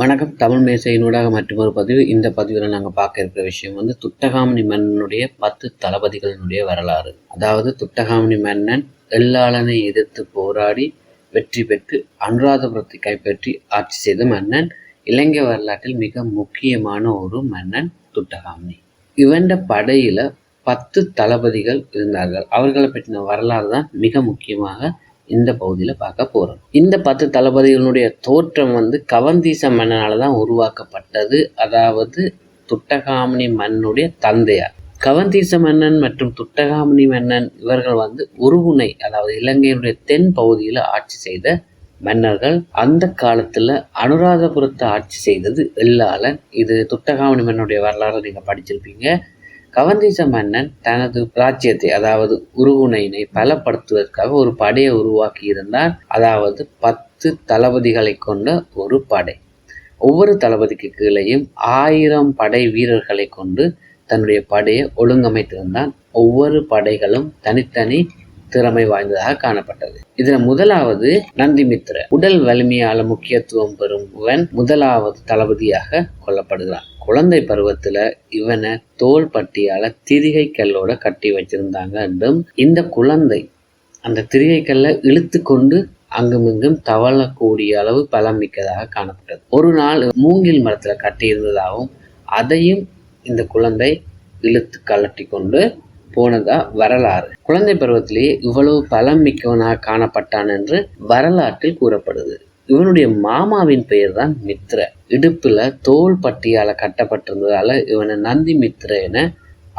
வணக்கம். தமிழ் மேசையினூடாக மற்றொரு பதிவு. இந்த பதிவில் நாங்கள் பார்க்க இருக்கிற விஷயம் வந்து துட்டகாமணி மன்னனுடைய பத்து தளபதிகளினுடைய வரலாறு. அதாவது துட்டகாமணி மன்னன் எல்லாளனை எதிர்த்து போராடி வெற்றி பெற்று அனுராதபுரத்தை கைப்பற்றி ஆட்சி செய்த மன்னன் இலங்கை வரலாற்றில் மிக முக்கியமான ஒரு மன்னன் துட்டகாமணி இவண்ட படையில் பத்து தளபதிகள் இருந்தார்கள். அவர்களை பற்றின வரலாறு தான் மிக முக்கியமாக இந்த பகுதியில் பார்க்க போகிறோம் இந்த பத்து தளபதிகளுடைய தோற்றம் வந்து கவந்தீச மன்னனால் தான் உருவாக்கப்பட்டது. அதாவது துட்டகாமணி மன்னுடைய தந்தையார். கவந்தீச மன்னன் மற்றும் துட்டகாமணி மன்னன் இவர்கள் வந்து உருகுனை அதாவது இலங்கையினுடைய தென் பகுதியில் ஆட்சி செய்த மன்னர்கள். அந்த காலத்தில் அனுராதபுரத்தை ஆட்சி செய்தது எள்ளாளன் இது துட்டகாமணி மன்னனுடைய வரலாறு நீங்கள் படிச்சிருப்பீங்க. கவந்தீச மன்னன் தனது ராஜ்யத்தை அதாவது உருகுனையினை பலப்படுத்துவதற்காக ஒரு படையை உருவாக்கி இருந்தார் அதாவது பத்து தளபதிகளை கொண்ட ஒரு படை. ஒவ்வொரு தளபதிக்கு கீழேயும் ஆயிரம் படை வீரர்களை கொண்டு தன்னுடைய படையை ஒழுங்கமைத்திருந்தான். ஒவ்வொரு படைகளும் தனித்தனி திறமை வாய்ந்ததாக காணப்பட்டது. இதுல முதலாவது நந்திமித்ர உடல் வலிமையால முக்கியத்துவம் பெறும் முதலாவது தளபதியாக கொல்லப்படுகிறான் குழந்தை பருவத்துல இவனை தோல் பட்டியால திரிகை கல்லோட கட்டி வச்சிருந்தாங்க என்றும் இந்த குழந்தை அந்த திரிகை கல்லை இழுத்து கொண்டு அங்குமிங்கும் தவழக்கூடிய அளவு பலம் மிக்கதாக காணப்பட்டது. ஒரு நாள் மூங்கில் மரத்துல கட்டியிருந்ததாகவும் அதையும் இந்த குழந்தை இழுத்து கலட்டி கொண்டு போனதா வரலாறு. குழந்தை பருவத்திலேயே இவ்வளவு பலம் மிக்கவனாக காணப்பட்டான் என்று வரலாற்றில் கூறப்படுது. இவனுடைய மாமாவின் பெயர் தான் மித்ர. இடுப்பில் தோல் பட்டியால் கட்டப்பட்டிருந்ததால் இவனை நந்தி மித்ர என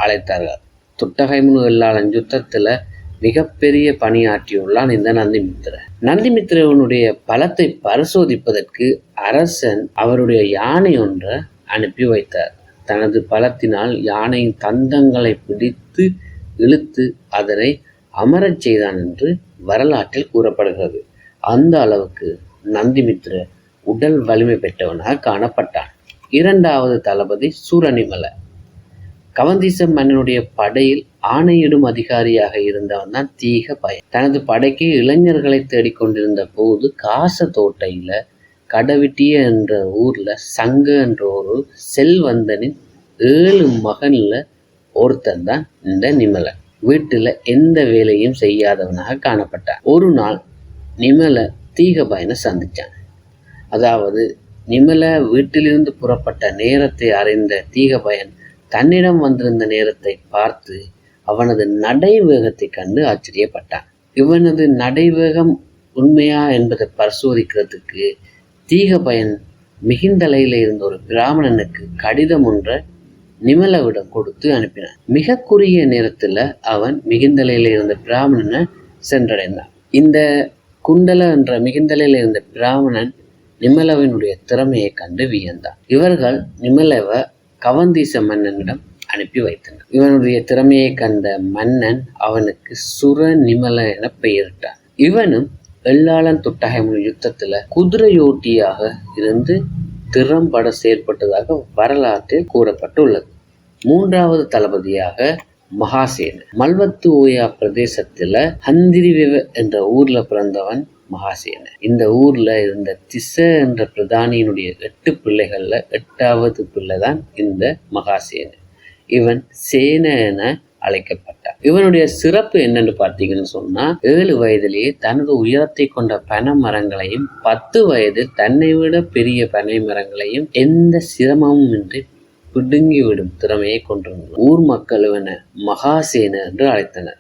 அழைத்தார்கள். துட்டகைமுனு இல்லாத யுத்தத்தில் மிகப்பெரிய பணியாற்றியுள்ளான் இந்த நந்திமித்திர நந்திமித்திரவனுடைய பலத்தை பரிசோதிப்பதற்கு அரசன் அவருடைய யானை ஒன்றை அனுப்பி வைத்தார். தனது பலத்தினால் யானையின் தந்தங்களை பிடித்து இழுத்து அதனை அமரச் செய்தான் என்று வரலாற்றில் கூறப்படுகிறது. அந்த அளவுக்கு நந்திமித்ர உடல் வலிமை பெற்றவனாக காணப்பட்டான். இரண்டாவது தளபதி சூரனிமல. கவந்தீச மன்னனுடைய படையில் ஆணையிடும் அதிகாரியாக இருந்தவன் தான் தீக பயன். தனது படைக்கு இளைஞர்களை தேடிக்கொண்டிருந்த போது காச தோட்டையில் கடவிட்டிய என்ற ஊரில் சங்க என்ற ஒரு செல்வந்தனின் ஏழு மகனில் ஒருத்தன் தான் இந்த நிமலை. வீட்டில் எந்த வேலையும் செய்யாதவனாக காணப்பட்டான். ஒரு நாள் நிமல தீக பயனை சந்தித்தான் அதாவது நிமல வீட்டிலிருந்து புறப்பட்ட நேரத்தை அறிந்த தீகபயன் தன்னிடம் வந்திருந்த நேரத்தை பார்த்து அவனது நடை வேகத்தை கண்டு ஆச்சரியப்பட்டான். இவனது நடைவேகம் உண்மையா என்பதை பரிசோதிக்கிறதுக்கு தீகபயன் மிகுந்தலையில் இருந்த ஒரு பிராமணனுக்கு கடிதம் ஒன்றை நிமலவிடம் கொடுத்து அனுப்பினான். மிக குறுகிய நேரத்தில் அவன் மிகுந்தலையில இருந்த பிராமணனை சென்றடைந்தான். இந்த குண்டல என்ற மிகுந்தலையில் இருந்த பிராமணன் நிமலவினுடைய திறமையை கண்டு வியந்தான். இவர்கள் நிமலவ கவந்தீச மன்னனிடம் அனுப்பி வைத்தனர். இவனுடைய திறமையை கண்ட மன்னன் அவனுக்கு சுர நிமல என பெயரிட்டான். இவனும் வெள்ளாளன் துட்டகைமுனி யுத்தத்துல குதிரையோட்டியாக இருந்து திறம்பட செயற்பட்டதாக வரலாற்றில் கூறப்பட்டுள்ளது. மூன்றாவது தளபதியாக மகாசேன் மல்வத்து ஓயா பிரதேசத்துல ஹந்திரிவிவ என்ற ஊர்ல பிறந்தவன் மகாசேன இந்த ஊர்ல இருந்த திச என்ற பிரதானியினுடைய எட்டு பிள்ளைகள்ல எட்டாவது பிள்ளை தான் இந்த மகாசேன இவன் சேன என அழைக்கப்பட்டான். இவனுடைய சிறப்பு என்னன்னு பார்த்தீங்கன்னு சொன்னா ஏழு வயதிலேயே தனது உயரத்தை கொண்ட பனை மரங்களையும் பத்து வயதில் தன்னை விட பெரிய பனை மரங்களையும் எந்த சிரமமும் இன்றி பிடுங்கிவிடும் திறமையை கொண்டிருந்தார் ஊர் மக்கள் இவனை மகாசேன என்று அழைத்தனர்.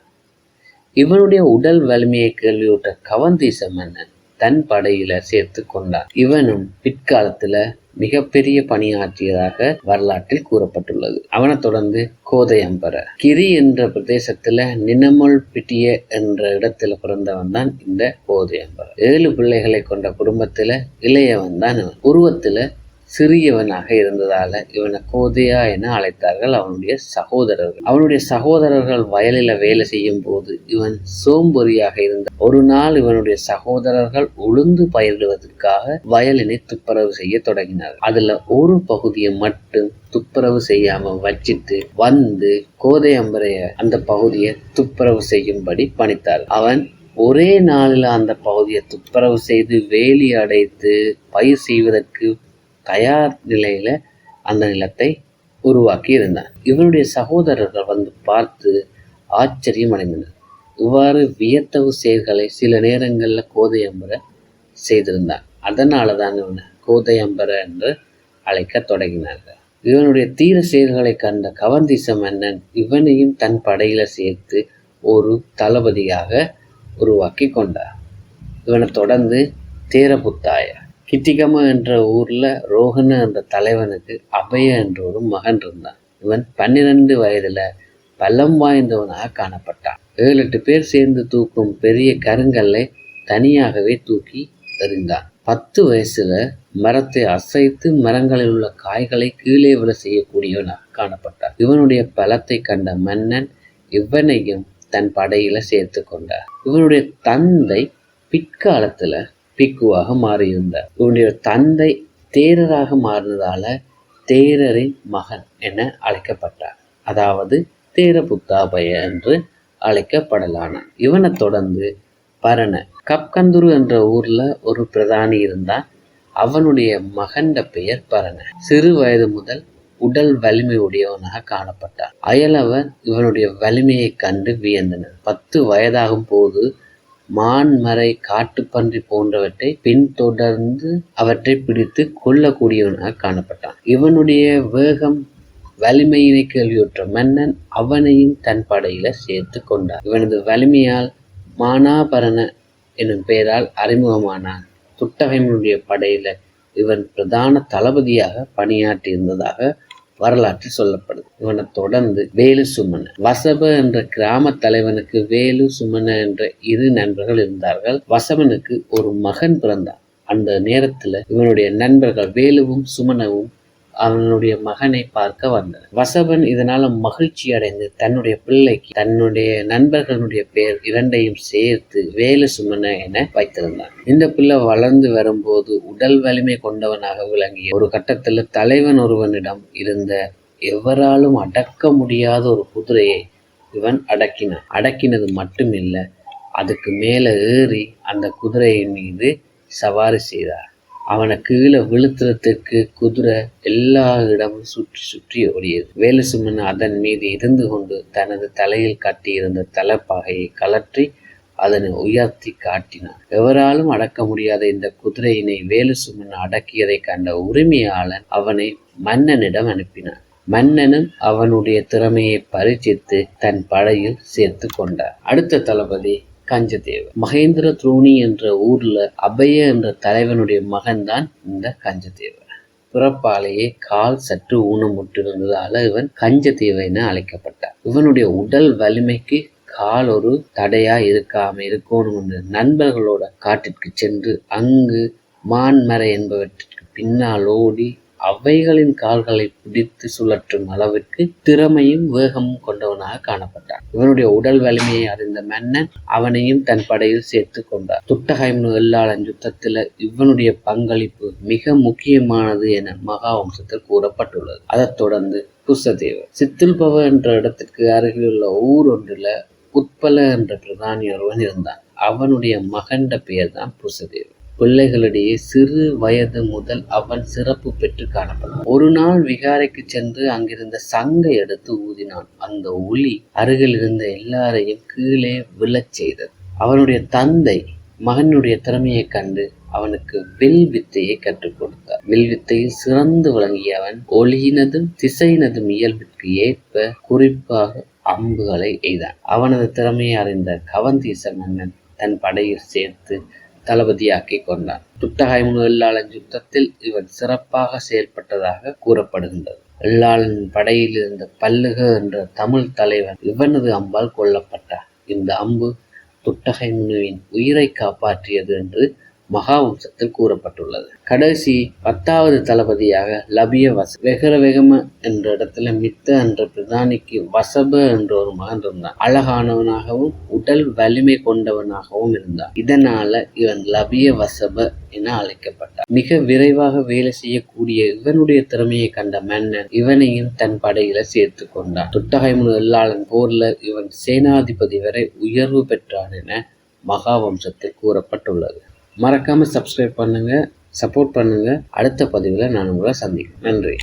இவனுடைய உடல் வலிமையை கேள்வியுற்ற கவந்தீச மன்னன் தன் படையில சேர்த்து கொண்டார் இவனும் பிற்காலத்துல மிகப்பெரிய பணியாற்றியதாக வரலாற்றில் கூறப்பட்டுள்ளது. அவனை தொடர்ந்து கோதையம்பர கிரி என்ற பிரதேசத்துல நினமுல் பிட்டிய என்ற இடத்துல பிறந்தவன் தான் இந்த கோதையம்பர ஏழு பிள்ளைகளை கொண்ட குடும்பத்துல இளையவன் தான் உருவத்துல சிறியவனாக இருந்ததால இவனை கோதையா என அழைத்தார்கள் அவனுடைய சகோதரர்கள். அவனுடைய சகோதரர்கள் வயலில் வேலை செய்யும் போது இவன் சோம்பொறியாக இருந்த ஒரு நாள் இவனுடைய சகோதரர்கள் உளுந்து பயிரிடுவதற்காக வயலினை துப்புரவு செய்ய தொடங்கினார் அதுல ஒரு பகுதியை மட்டும் துப்புரவு செய்யாம வச்சிட்டு வந்து கோதையம்பரைய அந்த பகுதியை துப்புரவு செய்யும்படி பணித்தார் அவன் ஒரே நாளில் அந்த பகுதியை துப்புரவு செய்து வேலி அடைத்து பயிர் செய்வதற்கு தயார் நிலையில் அந்த நிலத்தை உருவாக்கி இருந்தார் இவருடைய சகோதரர்கள் வந்து பார்த்து ஆச்சரியம் அடைந்தனர் இவ்வாறு வியத்தகு செயல்களை சில நேரங்களில் கோதையம்பர செய்திருந்தான் அதனால தான் இவனை கோதையம்பர என்று அழைக்கத் தொடங்கினார்கள். இவனுடைய தீர செயல்களை கண்ட கவர்ந்தீச மன்னன் இவனையும் தன் படையில் சேர்த்து ஒரு தளபதியாக உருவாக்கி கொண்டார். இவனை தொடர்ந்து தேரபுத்தாயர் கித்திகம என்ற ஊரில் ரோஹன என்ற தலைவனுக்கு அபய என்ற ஒரு மகன் இருந்தான். இவன் பன்னிரண்டு வயதில் பலம் வாய்ந்தவனாக காணப்பட்டான். ஏழு எட்டு பேர் சேர்ந்து தூக்கும் பெரிய கருங்கல்லை தனியாகவே தூக்கி எறிந்தான். பத்து வயசுல மரத்தை அசைத்து மரங்களில் உள்ள காய்களை கீழே விழ செய்யக்கூடியவனாக காணப்பட்டான். இவனுடைய பலத்தை கண்ட மன்னன் இவனையும் தன் படையில சேர்த்து கொண்டார் இவனுடைய தந்தை பிற்காலத்துல பிக்குவாக மாறியிருந்தார். இவனுடைய தந்தை தேரராக மாறினதால தேரரின் மகன் என அழைக்கப்பட்டார். அதாவது தேரபுத்தாபய என்று அழைக்கப்படலானான் இவனை தொடர்ந்து பரண கப்கந்துரு என்ற ஊர்ல ஒரு பிரதானி இருந்தான் அவனுடைய மகண்ட பெயர் பரண. சிறு வயது முதல் உடல் வலிமை உடையவனாக காணப்பட்டான் அயலவர் இவனுடைய வலிமையை கண்டு வியந்தனர். பத்து வயதாகும் போது மான்மறை காட்டுப்பன்றி போன்றவற்றை பின்தொடர்ந்து அவற்றை பிடித்து கொல்லக்கூடியவனாக காணப்பட்டான். இவனுடைய வேகம் வலிமையினை கேள்வியுற்ற மன்னன் அவனையும் தன் படையில சேர்த்து கொண்டார் இவனது வலிமையால் மானாபரண எனும் பெயரால் அறிமுகமானான். துட்டகைமனுடைய படையில இவன் பிரதான தளபதியாக பணியாற்றியிருந்ததாக வரலாற்று வரலாற்றில் சொல்லப்படுது. இவனை தொடர்ந்து வேலு சுமன வசப என்ற கிராம தலைவனுக்கு வேலு சுமன என்ற இரு நண்பர்கள் இருந்தார்கள். வசவனுக்கு ஒரு மகன் பிறந்தான். அந்த நேரத்துல இவனுடைய நண்பர்கள் வேலுவும் சுமனவும் அவனுடைய மகனை பார்க்க வந்தார் வசவன் இதனால மகிழ்ச்சி அடைந்து தன்னுடைய பிள்ளைக்கு தன்னுடைய நண்பர்களுடைய பெயர் இரண்டையும் சேர்த்து வேலு சுமன என வைத்திருந்தான். இந்த பிள்ளை வளர்ந்து வரும்போது உடல் வலிமை கொண்டவனாக விளங்கிய ஒரு கட்டத்தில் தலைவன் ஒருவனிடம் இருந்த எவராலும் அடக்க முடியாத ஒரு குதிரையை இவன் அடக்கினான். அடக்கினது மட்டுமில்லை அதுக்கு மேலே ஏறி அந்த குதிரையின் மீது சவாரி செய்தார். அவனை கீழே விழுத்துறதுக்கு குதிரை எல்லா இடமும் சுற்றி சுற்றி ஓடியது. வேலுசுமன் அதன் மீது இருந்து கொண்டு தனது தலையில் கட்டியிருந்த தலைப்பாகையை கலற்றி அதனை உயர்த்தி காட்டினான். எவராலும் அடக்க முடியாத இந்த குதிரையினை வேலுசுமன் அடக்கியதை கண்ட உரிமையாளன் அவனை மன்னனிடம் அனுப்பினான். மன்னனும் அவனுடைய திறமையை பரீட்சித்து தன் படையில் சேர்த்து கொண்டார் அடுத்த தளபதி கஞ்சதேவர் மகேந்திர துரோணி என்ற ஊர்ல அபய என்ற தலைவனுடைய மகன்தான் இந்த கஞ்சதேவர் பிறப்பாலேயே கால் சற்று ஊனமுற்றிருந்ததால இவன் கஞ்சதேவ என அழைக்கப்பட்டார் இவனுடைய உடல் வலிமைக்கு கால் ஒரு தடையா இருக்காம இருக்கணும் என்று நண்பர்களோட காட்டிற்கு சென்று அங்கு மான்மறை என்பவற்றிற்கு பின்னால் ஓடி அவைகளின் கால்களை பிடித்து சுழற்றும் அளவிற்கு திறமையும் வேகமும் கொண்டவனாக காணப்பட்டான். இவனுடைய உடல் வலிமையை அறிந்த மன்னன் அவனையும் தன் படையில் சேர்த்து கொண்டார் துட்டகைமனு எல்லாளன் யுத்தத்தில் இவனுடைய பங்களிப்பு மிக முக்கியமானது என மகாவம்சத்தில் கூறப்பட்டுள்ளது. அதைத் தொடர்ந்து புஷதேவர் சித்துல்பவ என்ற இடத்திற்கு அருகிலுள்ள ஊர் ஒன்றில் உட்பல என்ற பிரதானி ஒருவன் இருந்தான். அவனுடைய மகண்ட பெயர் தான் புஷதேவர் பிள்ளைகளிடையே சிறு வயது முதல் அவன் சிறப்பு பெற்று காணப்படும். ஒரு நாள் விகாரைக்கு சென்று அங்கிருந்த சங்கை எடுத்து ஊதினான். அந்த ஒளி அருகில் இருந்த எல்லாரையும் கீழே விழச் செய்தது. அவனுடைய தந்தை மகனுடைய திறமையைக் கண்டு அவனுக்கு வில் வித்தையை கற்றுக் கொடுத்தார். வில் வித்தையில் சிறந்து விளங்கிய அவன் ஒளியினதும் திசையினதும் இயல்பிற்கு ஏற்ப குறிப்பாக அம்புகளை எய்தான். அவனது திறமையை அறிந்த கவந்தீச மன்னன் தன் படையில் சேர்த்து தளபதியாக்கி கொண்டான் துட்டகாய்முனு எல்லாளன் யுத்தத்தில் இவன் சிறப்பாக செயல்பட்டதாக கூறப்படுகின்றது. எல்லாளன் படையில் இருந்த பல்லுக என்ற தமிழ் தலைவன் இவனது அம்பால் கொல்லப்பட்டார் இந்த அம்பு துட்டகைமுனுவின் உயிரை காப்பாற்றியது என்று மகாவம்சத்தில் கூறப்பட்டுள்ளது. கடைசி பத்தாவது தளபதியாக லபிய வச வெகர வெகம என்ற இடத்துல மித்த என்ற பிரதானிக்கு வசப என்ற ஒரு மகன் இருந்தான். அழகானவனாகவும் உடல் வலிமை கொண்டவனாகவும் இருந்தான். இதனால இவன் லபிய வசப என அழைக்கப்பட்டார் மிக விரைவாக வேலை செய்யக்கூடிய இவனுடைய திறமையை கண்ட மன்னன் இவனையும் தன் படையில சேர்த்து கொண்டான். துட்டகைமுனு எல்லாளன் போர்ல இவன் சேனாதிபதி வரை உயர்வு பெற்றான் என மகாவம்சத்தில் கூறப்பட்டுள்ளது. மறக்காமல் சப்ஸ்கிரைப் பண்ணுங்கள் சப்போர்ட் பண்ணுங்கள் அடுத்த பதிவில் நான் உங்களை சந்திக்கிறேன். நன்றி.